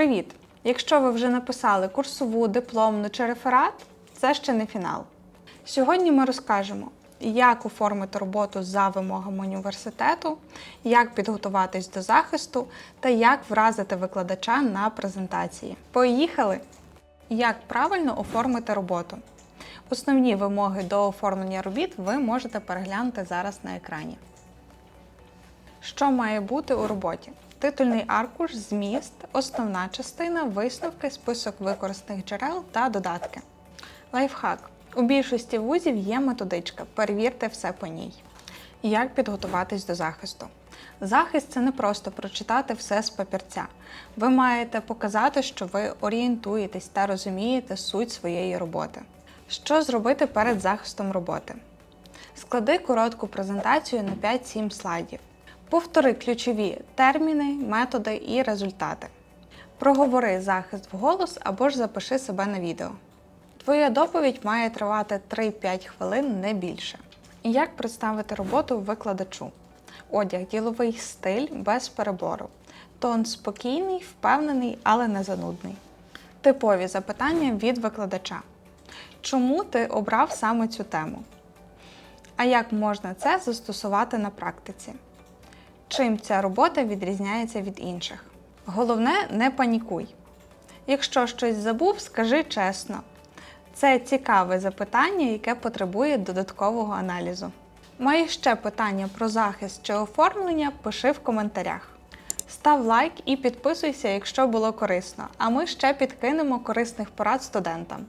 Привіт! Якщо ви вже написали курсову, дипломну чи реферат, це ще не фінал. Сьогодні ми розкажемо, як оформити роботу за вимогами університету, як підготуватись до захисту та як вразити викладача на презентації. Поїхали! Як правильно оформити роботу? Основні вимоги до оформлення робіт ви можете переглянути зараз на екрані. Що має бути у роботі? Титульний аркуш, зміст, основна частина, висновки, список використаних джерел та додатки. Лайфхак. У більшості вузів є методичка. Перевірте все по ній. Як підготуватись до захисту? Захист це не просто прочитати все з папірця. Ви маєте показати, що ви орієнтуєтесь та розумієте суть своєї роботи. Що зробити перед захистом роботи? Склади коротку презентацію на 5-7 слайдів. Повтори ключові терміни, методи і результати. Проговори захист вголос або ж запиши себе на відео. Твоя доповідь має тривати 3-5 хвилин, не більше. Як представити роботу викладачу? Одяг діловий стиль без перебору. Тон спокійний, впевнений, але не занудний. Типові запитання від викладача. Чому ти обрав саме цю тему? А як можна це застосувати на практиці? Чим ця робота відрізняється від інших? Головне, не панікуй. Якщо щось забув, скажи чесно. Це цікаве запитання, яке потребує додаткового аналізу. Маєш ще питання про захист чи оформлення? Пиши в коментарях. Став лайк і підписуйся, якщо було корисно, а ми ще підкинемо корисних порад студентам.